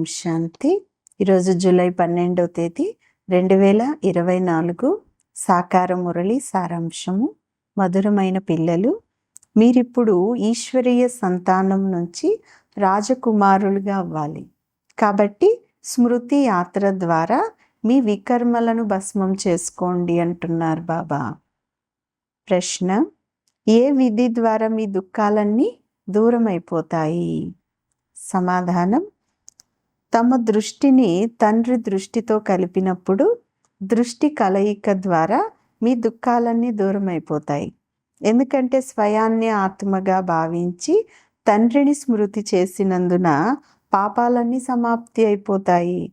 ఓం శాంతి ఈరోజు జూలై పన్నెండవ తేదీ రెండు వేల ఇరవై నాలుగు సాకార మురళి సారాంశము. మధురమైన పిల్లలు మీరిప్పుడు ఈశ్వరీయ సంతానం నుంచి రాజకుమారులుగా అవ్వాలి. కాబట్టి స్మృతి యాత్ర ద్వారా మీ వికర్మలను భస్మం చేసుకోండి అంటున్నారు బాబా. ప్రశ్న ఏ విధి ద్వారా మీ దుఃఖాలన్నీ దూరం అయిపోతాయి సమాధానం తమ దృష్టిని తండ్రి దృష్టితో కలిపినప్పుడు దృష్టి కలయిక ద్వారా మీ దుఃఖాలన్నీ దూరం అయిపోతాయి ఎందుకంటే స్వయాన్ని ఆత్మగా భావించి తండ్రిని స్మృతి చేసినందున పాపాలన్నీ సమాప్తి అయిపోతాయి.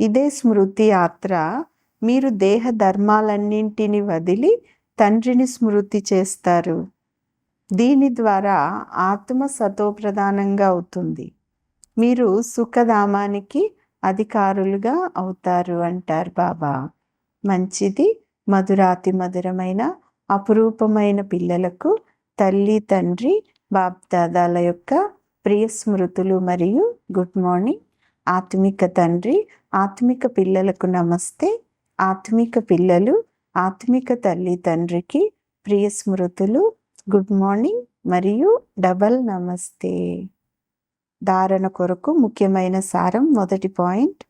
ఇదే స్మృతి యాత్ర. మీరు దేహ ధర్మాలన్నింటిని వదిలి తండ్రిని స్మృతి చేస్తారు. దీని ద్వారా ఆత్మ సతోప్రధానంగా అవుతుంది. మీరు సుఖధామానికి అధికారులుగా అవుతారు అంటారు బాబా. మంచిది మధురాతి మధురమైన అపురూపమైన పిల్లలకు తల్లి తండ్రి బాప్దాదాల యొక్క ప్రియ స్మృతులు మరియు గుడ్ మార్నింగ్. ఆత్మిక తండ్రి ఆత్మిక పిల్లలకు నమస్తే. ఆత్మిక పిల్లలు ఆత్మిక తల్లి తండ్రికి ప్రియ స్మృతులు గుడ్ మార్నింగ్ మరియు డబల్ నమస్తే. ధారణ కొరకు ముఖ్యమైన సారం మొదటి పాయింట్.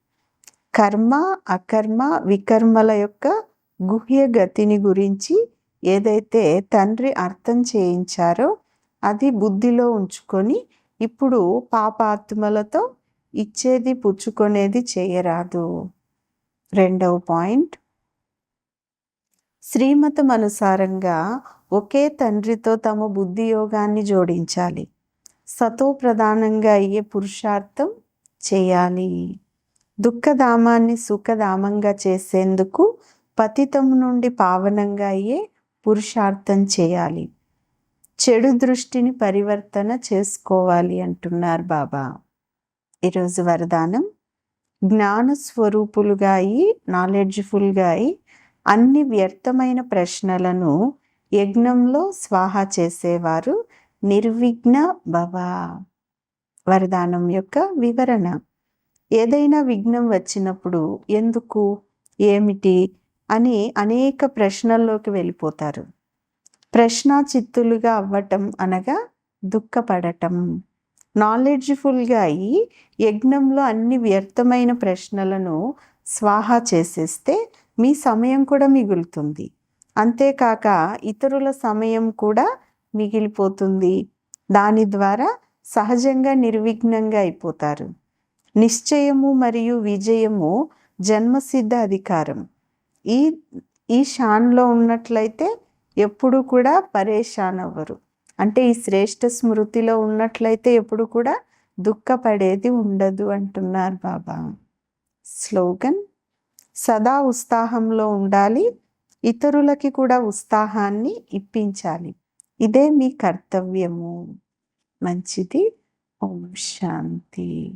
కర్మ అకర్మ వికర్మల యొక్క గుహ్య గతిని గురించి ఏదైతే తండ్రి అర్థం చేయించారో అది బుద్ధిలో ఉంచుకొని ఇప్పుడు పాపాత్మలతో ఇచ్చేది పుచ్చుకొనేది చేయరాదు. రెండవ పాయింట్. శ్రీమతం అనుసారంగా ఒకే తండ్రితో తమ బుద్ధి యోగాన్ని జోడించాలి. సతో ప్రధానంగా అయ్యే పురుషార్థం చేయాలి. దుఃఖధామాన్ని సుఖధామంగా చేసేందుకు పతితం నుండి పావనంగా అయ్యే పురుషార్థం చేయాలి. చెడు దృష్టిని పరివర్తన చేసుకోవాలి అంటున్నారు బాబా. ఈరోజు వరదానం జ్ఞాన స్వరూపులుగా అయి నాలెడ్జ్ఫుల్గా అయి అన్ని వ్యర్థమైన ప్రశ్నలను యజ్ఞంలో స్వాహా చేసేవారు నిర్విఘ్న భవ. వరదానం యొక్క వివరణ. ఏదైనా విఘ్నం వచ్చినప్పుడు ఎందుకు ఏమిటి అని అనేక ప్రశ్నల్లోకి వెళ్ళిపోతారు. ప్రశ్న చిత్తులుగా అవ్వటం అనగా దుఃఖపడటం. నాలెడ్జ్ఫుల్గా అయ్యి యజ్ఞంలో అన్ని వ్యర్థమైన ప్రశ్నలను స్వాహా చేసేస్తే మీ సమయం కూడా మిగులుతుంది. అంతేకాక ఇతరుల సమయం కూడా మిగిలిపోతుంది. దాని ద్వారా సహజంగా నిర్విఘ్నంగా అయిపోతారు. నిశ్చయము మరియు విజయము జన్మసిద్ధ అధికారం. ఈ ఈ షాన్లో ఉన్నట్లయితే ఎప్పుడు కూడా పరేషాన్ అవ్వరు. అంటే ఈ శ్రేష్ఠ స్మృతిలో ఉన్నట్లయితే ఎప్పుడు కూడా దుఃఖపడేది ఉండదు అంటున్నారు బాబా. స్లోగన్ సదా ఉత్సాహంలో ఉండాలి ఇతరులకి కూడా ఉత్సాహాన్ని ఇప్పించాలి. ఇదే మీ కర్తవ్యము. మంచిది. ఓం శాంతి.